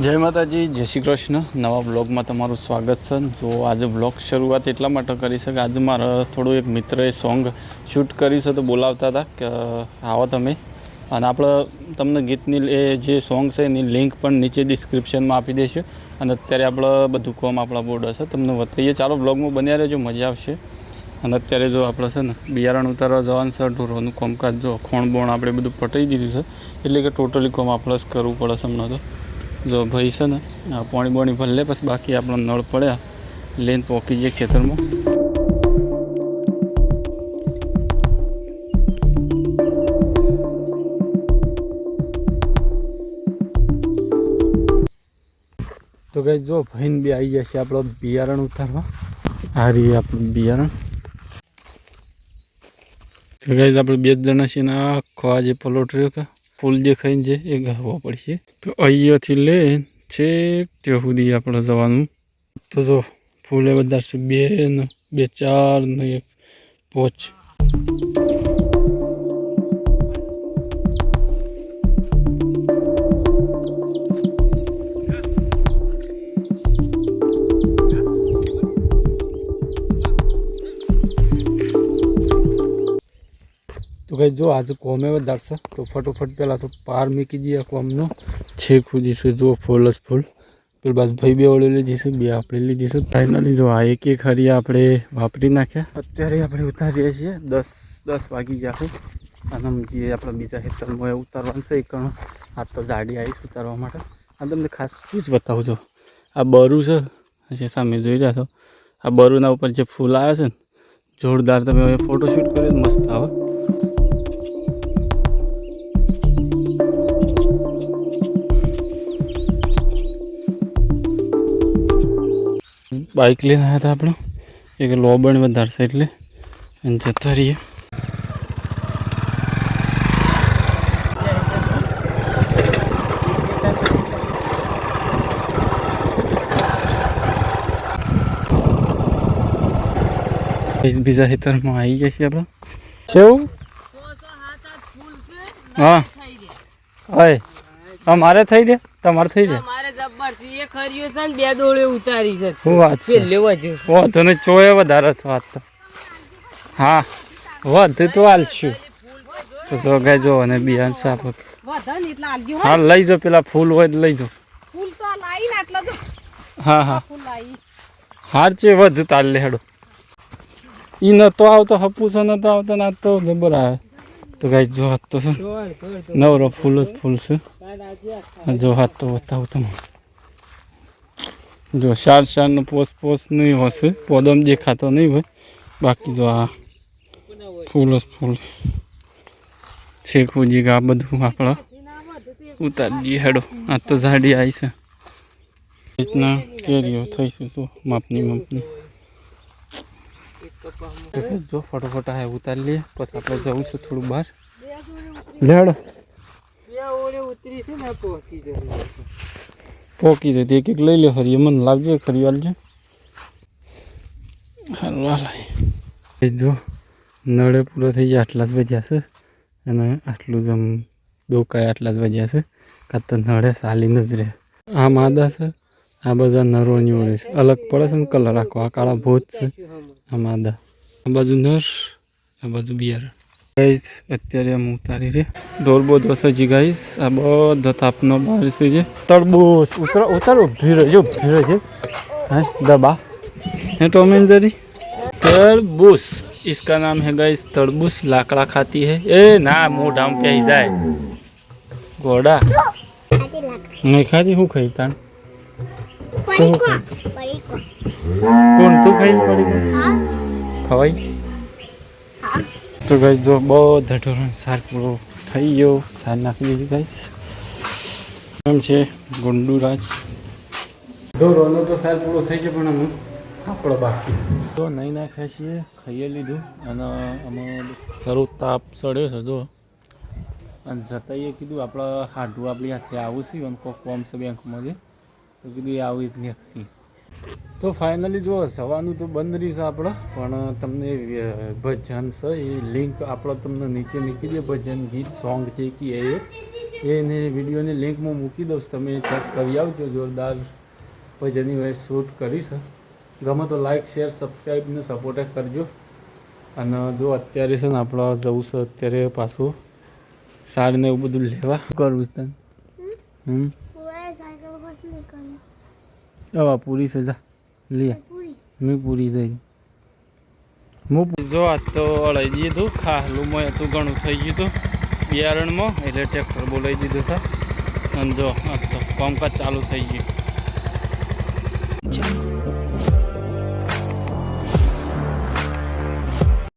જય માતાજી, જય શ્રી કૃષ્ણ. નવા બ્લોગમાં તમારું સ્વાગત છે. જો આજે બ્લોગ શરૂઆત એટલા માટે કરી છે કે આજે મારા થોડું એક મિત્રએ સોંગ શૂટ કર્યું છે તો બોલાવતા હતા કે આવો તમે. અને આપણે તમને ગીતની એ જે સોંગ છે એની લિંક પણ નીચે ડિસ્ક્રિપ્શનમાં આપી દઈશું. અને અત્યારે આપણે બધું કોમ આપણા બોર્ડ હશે. તમને બતાવીએ. ચાલો બ્લોગમાં બન્યા રહેજો, મજા આવશે. અને અત્યારે જો આપણે છે ને, બિયારણ ઉતારવા જવાનું છે ઢોરોનું કોમકાજ, જો ખોણ બોણ આપણે બધું પટાઈ દીધું છે. એટલે કે ટોટલી કોમ આપણે જ કરવું પડે છે હમણાં તો. જો ભાઈ છે ને, આ પાણી બોણી ભરી લે, પછી બાકી આપણો નળ પડ્યા, લઈને પોકી જઈએ ખેતરમાં. તો કઈ જો ભાઈને બી આવી જશે આપણો બિયારણ ઉતારવા. આ રહી આપણું બિયારણ. તો કઈ આપણે બે જણા છીએ ને, આખો આ જે પલોટ રહ્યો કે. ફૂલ દેખાઈને છે એ ગાવો પડશે. તો અહીંયાથી લે છે ત્યાં સુધી આપણે જવાનું. તો જો, ફૂલે બધા બે ને, બે ચાર ને એક, પોચ. તો કઈ જો આજે કોમે વધારશે તો ફટોફટ પહેલાં તો પાર મૂકી દઈએ કોમનો છેક સુધી જો ફૂલ જ ફૂલ પેલી બાજુ ભાઈ બે ઓળી લીધીશું બે આપણે લીધીશું ફાઇનલી જો આ એક એક હરી આપણે વાપરી નાખ્યા અત્યારે આપણે ઉતારીએ છીએ દસ દસ વાગી ગયા છે અને જે આપણે બીજા હેતરમાં ઉતારવાનું છે એક આ તો ગાડી આવીશ ઉતારવા માટે આ તમને ખાસ શું જ બતાવું છું આ બરું છે જે સામે જોઈ રહ્યા છો આ બરુના ઉપર જે ફૂલ આવ્યા છે ને જોરદાર તમે હવે ફોટોશૂટ કર્યો મસ્ત આવે બાઇક લઈને આવ્યા હતા આપણે. એક લોબણ વધારશે એટલે. અને જતા રહીએ. બીજા ખેતરમાં આવી ગયા છીએ આપણે. કેવું? હા. હા. અમારે થઈ ગયા તમારે થઈ મારે જબ્બર છે એ ખર્યો છે ને બે દોડે ઉતારી છે. શું વાત છે? છેલ્લે વજુ વધુ ને ચોય વધારે વાત તો. હા વધુ તો હાલશું તો જો ગાય જો અને સાફ વધન હા. લઈ જાઓ પેલા ફૂલ હોય લઈ જાઓ ફૂલ તો લાઈ ને આટલા તો. હા હા. હાર છે વધુ તાલ લે હેડો ઈ નતો આવતો હપુસો નતો આવતો ને આ તો જબર આવે. તો ગાય જો હાથ તો છે નવરો ફૂલ જ ફૂલ છે. જો હાથ તો બતાવું તમે જો શાર શારનો પોસ પોસ નહીં હશે. પોદમ દેખાતો નહીં હોય. બાકી જો આ ફૂલ જ ફૂલ. શેખુજી આ બધું આપણે. ઉતારી દઈએ હેડો. આ તો ઝાડી આવી છે. રીતના કેરીઓ થઈશું જો, માપની માપની. તો જો ફટોફટ આ ઉતારી લઈએ, પછી આપણે જવું છે થોડું બહાર. લેડો બે ઓળે ઉતરી છે ને પહોંચી જાય પોકી જતી એક એક લઈ લે ખરી. મને લાગજે ખરી, વાલજો. હાલ એ જો, નળે પૂરો થઈ જાય આટલા જ વજ્યા છે. અને આટલું જ આમ ડોકાય આટલા જ વજ્યા છે. કાં તો નળે સાલીને જ રહે. આ માદા છે, આ બધા નરોની ઓળે છે. અલગ પડે છે ને કલર આખો. આ કાળા ભૂત છે, આ માદા. આ બાજુ નર, આ બાજુ બિયારણ. ગાઈસ અત્યારે આમ ઉતારી રે ઢોલ બોધ વસજી ગાઈસ આ બધો તાપનો બહાર છે જે તરબૂચ ઉતર ઉતર ઉભી રહેજો ઉભી રહેજો હા દબા है टॉम एंड जेरी तरबूज इसका नाम है गाइस तरबूज लाकड़ा खाती है ए ना मुंह ढाम पे ही जाए घोड़ा नहीं खाती हूँ खाई तान તું ખાઈ કોણ તું ખાઈ પડી ખવાઈ તો ગાઈસ જો બધા ઢોરણ સાર પૂરો થઈ ગયો. સાર નાખી દીધી ગાઈસ એમ છે ગુંડુરાજ. ઢોરોનો તો સાર પૂરો થઈ ગયો, પણ અમે આપણો બાકી તો નહીં નાખ્યા છીએ, ખાઈએ લીધું. અને અમે ખરું તાપ ચડ્યો છે, જો. અને જતાઈએ કીધું, આપણા હાડું આપણી હાથે આવું છે, અને કોક કોમ બેંકમાં જે તો કીધું આવું એક નથી તો ફાઇનલી જો જવાનું તો બંધ રહ્યું છે આપણે પણ તમને ભજન છે એ લિંક આપણે તમને નીચે મૂકી દે ભજન ગીત સોંગ છે કે એ એને વિડીયોની લિંક હું મૂકી દઉં તમે ચેક કરી આવજો જોરદાર ભજનની હોય શૂટ કરીશ ગમે તો લાઈક શેર સબસ્ક્રાઈબ ને સપોર્ટ કરજો. અને જો અત્યારે છે ને આપણે જવું છે અત્યારે પાછું સાર ને એવું બધું લેવા. કરવું છે હમ? હવે પૂરી છે, જા. લે. મેં પૂરી થઈ. હું જો તો અળાઈ દીધું ખાલું મેં તું ઘણું થઈ ગયું હતું. બિયારણમાં, એટલે ટ્રેક્ટર બોલાવી દીધું હતા અને જો કામકાજ ચાલુ થઈ ગયું.